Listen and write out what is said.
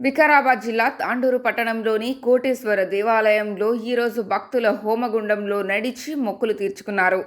వికారాబాద్ జిల్లా తాండూరు పట్టణంలోని కోటేశ్వర దేవాలయంలో ఈరోజు భక్తుల హోమగుండంలో నడిచి మొక్కులు తీర్చుకున్నారు.